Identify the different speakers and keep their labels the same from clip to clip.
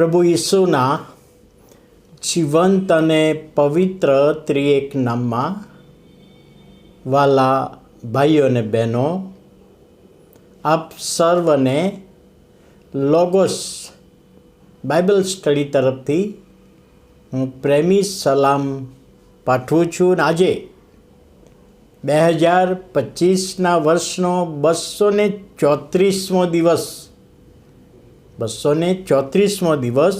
Speaker 1: પ્રભુ ઈસુના જીવંત અને પવિત્ર ત્રિએક નામમાં વાલા ભાઈઓ અને બહેનો, આપ સર્વને લોગોસ બાઇબલ સ્ટડી તરફથી હું પ્રેમી સલામ પાઠવું છું અને આજે બે હજાર પચીસના વર્ષનો બસો ચોત્રીસમો દિવસ બસો ને ચોત્રીસમો દિવસ,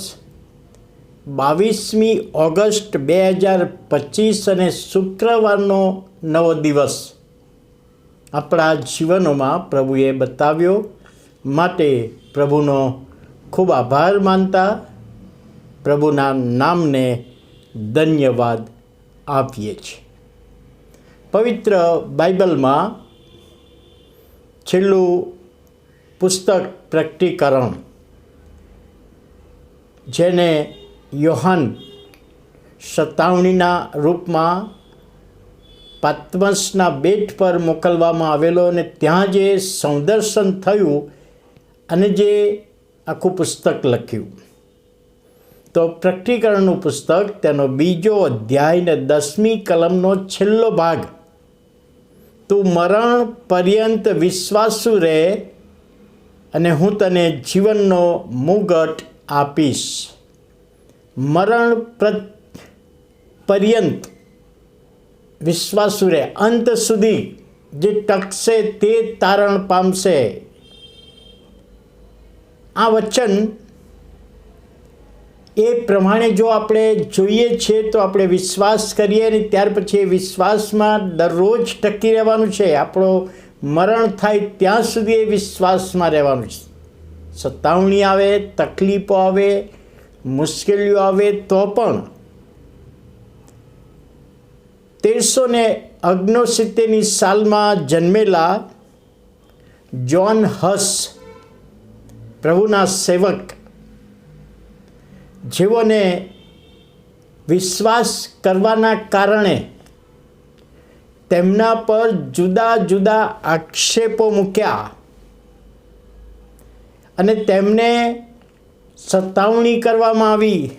Speaker 1: બાવીસમી ઓગસ્ટ બે હજાર પચીસ અને શુક્રવારનો નવો દિવસ. આપણા જીવનોમાં પ્રભુએ બતાવ્યો માટે પ્રભુનો ખૂબ આભાર માનતા પ્રભુના નામને ધન્યવાદ આપીએ છીએ. પવિત્ર બાઇબલમાં છેલ્લું પુસ્તક પ્રકટીકરણ જેને યોહાન સતાવણીના રૂપમાં પાત્મસના બેટ પર મોકલવામાં આવેલો અને ત્યાં જે સંદર્શન થયું અને જે આખું પુસ્તક લખ્યું. તો પ્રકટીકરણનું પુસ્તક તેનો બીજો અધ્યાય ને દસમી કલમનો છેલ્લો ભાગ. તું મરણ પર્યંત વિશ્વાસુ રહે અને હું તને જીવનનો મુગટ આપીશ. મરણ પ્ર, પર્યંત વિશ્વાસુ રહે અંત સુધી જે ટકશે તે તારણ પામશે. આ વચન એ પ્રમાણે જો આપણે જોઈએ છીએ તો આપણે વિશ્વાસ કરીએ અને ત્યાર પછી એ વિશ્વાસમાં દરરોજ ટકી રહેવાનું છે. આપણો મરણ થાય ત્યાં સુધી એ વિશ્વાસમાં રહેવાનું છે. સતાવણી આવે, તકલીફો આવે, મુશ્કેલીઓ આવે તો પણ તેરસો ને અગ્નોસિત્તેરની સાલમાં જન્મેલા જ્હોન હસ, પ્રભુના સેવક, જેઓને વિશ્વાસ કરવાના કારણે તેમના પર જુદા જુદા આક્ષેપો મૂક્યા. અને તેમને સતાવણી કરવામાં આવી.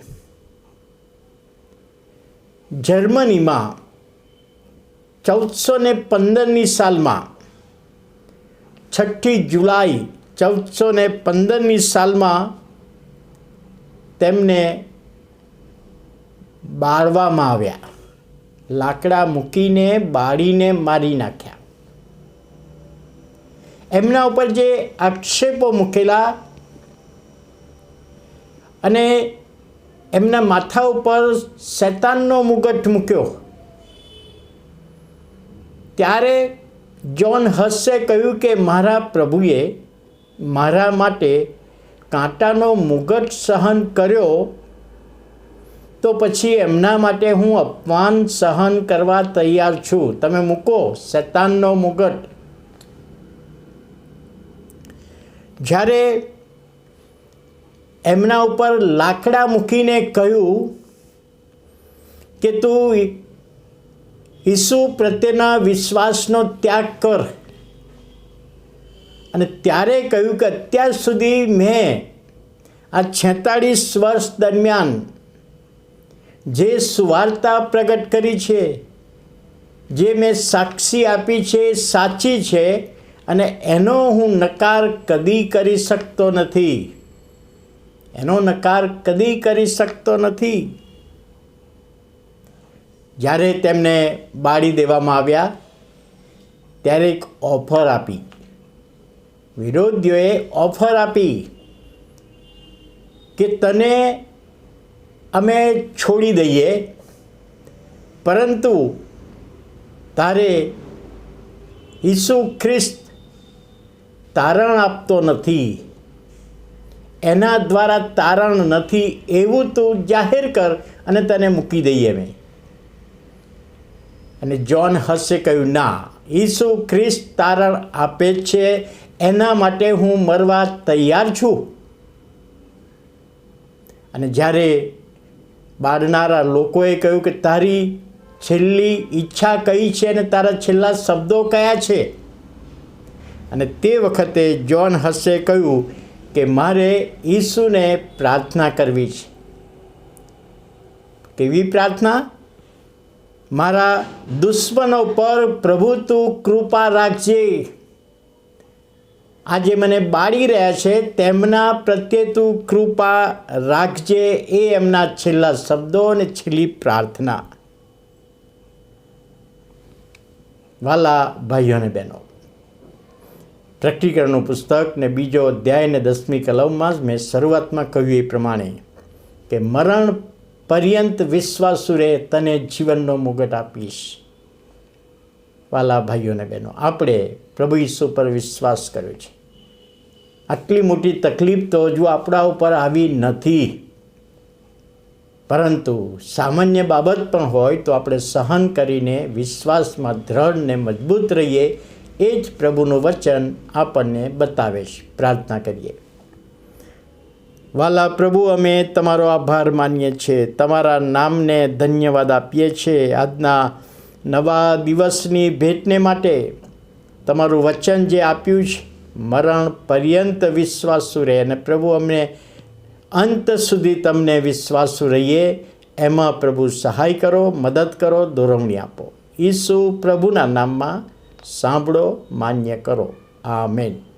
Speaker 1: જર્મનીમાં ચૌદસો ને પંદરની સાલમાં, છઠ્ઠી જુલાઈ ચૌદસો ને પંદરની સાલમાં તેમને બાળવામાં આવ્યા. લાકડા મૂકીને, બાળીને મારી નાખ્યા. એમના ઉપર જે આક્ષેપો મૂકેલા અને એમના માથા ઉપર શૈતાનનો મુગટ મૂક્યો. ત્યારે જોન હસે કહ્યું કે મારા પ્રભુએ મારા માટે કાંટાનો મુગટ સહન કર્યો તો પછી એમના માટે હું અપમાન સહન કરવા તૈયાર છું. તમે મૂકો શૈતાનનો મુગટ. જ્યારે એમના ઉપર લાકડા મૂકીને કહ્યું કે તું ઈસુ પ્રત્યેના વિશ્વાસનો ત્યાગ કર. અને ત્યારે કહ્યું કે અત્યાર સુધી મેં આ છેતાળીસ વર્ષ દરમિયાન જે સુવાર્તા પ્રગટ કરી છે, જે મેં સાક્ષી આપી છે સાચી છે અને એનો હું નકાર કદી કરી શકતો નથી. એનો નકાર કદી કરી શકતો નથી. જ્યારે તેમને બાળી દેવામાં આવ્યા, ત્યારે એક ઓફર આપી. વિરોધીઓએ ઓફર આપી કે તને અમે છોડી દઈએ, પરંતુ તારે ઈસુ ખ્રિસ્ત તારણ આપતો નથી. એના દ્વારા તારણ નથી એવું તું જાહેર કર અને તને મૂકી દઈએ અમે અને જોન હસે કહ્યું, ના, ઈસુ ખ્રિસ્ત તારણ આપે છે, એના માટે હું મરવા તૈયાર છું. અને જ્યારે બાળનારા લોકોએ કહ્યું કે તારી છેલ્લી ઈચ્છા કઈ છે અને તારા છેલ્લા શબ્દો કયા છે? અને તે વખતે જ્હોન હસે કહ્યું કે મારે ઈસુને પ્રાર્થના કરવી છે. કેવી પ્રાર્થના? મારા દુશ્મનો પર પ્રભુ તું કૃપા રાખજે. આજે મને બાળી રહ્યા છે, તેમના પ્રત્યે તું કૃપા રાખજે એ એમના છેલ્લા શબ્દો અને છેલ્લી પ્રાર્થના. વાલા ભાઈઓ અને બહેનો પ્રેક્ટિકલનું પુસ્તક ને બીજો અધ્યાય ને દસમી કલમમાં જ મેં શરૂઆતમાં કહ્યું એ પ્રમાણે કે મરણ પર્યંત વિશ્વાસુરે તને જીવનનો મુગટ આપીશ. વાલા ભાઈઓ ને બહેનો, આપણે પ્રભુ ઈસુ પર વિશ્વાસ કર્યો છે. આટલી મોટી તકલીફ તો હજુ આપણા ઉપર આવી નથી. પરંતુ સામાન્ય બાબત પણ હોય તો આપણે સહન કરીને વિશ્વાસમાં દ્રઢ ને મજબૂત રહીએ એ જ પ્રભુનું વચન આપણને બતાવે છે. પ્રાર્થના કરીએ. વાલા પ્રભુ, અમે તમારો આભાર માનીએ છીએ. તમારા નામને ધન્યવાદ આપીએ છીએ. આજના નવા દિવસની ભેટને માટે તમારું વચન જે આપ્યું છે, મરણ પર્યંત વિશ્વાસુ રહે અને પ્રભુ, અમને અંત સુધી તમને વિશ્વાસુ રહીએ. એમાં પ્રભુ સહાય કરો, મદદ કરો, દોરવણી આપો. ઈસુ પ્રભુના નામમાં સાંભળો માન્ય કરો. આમેન.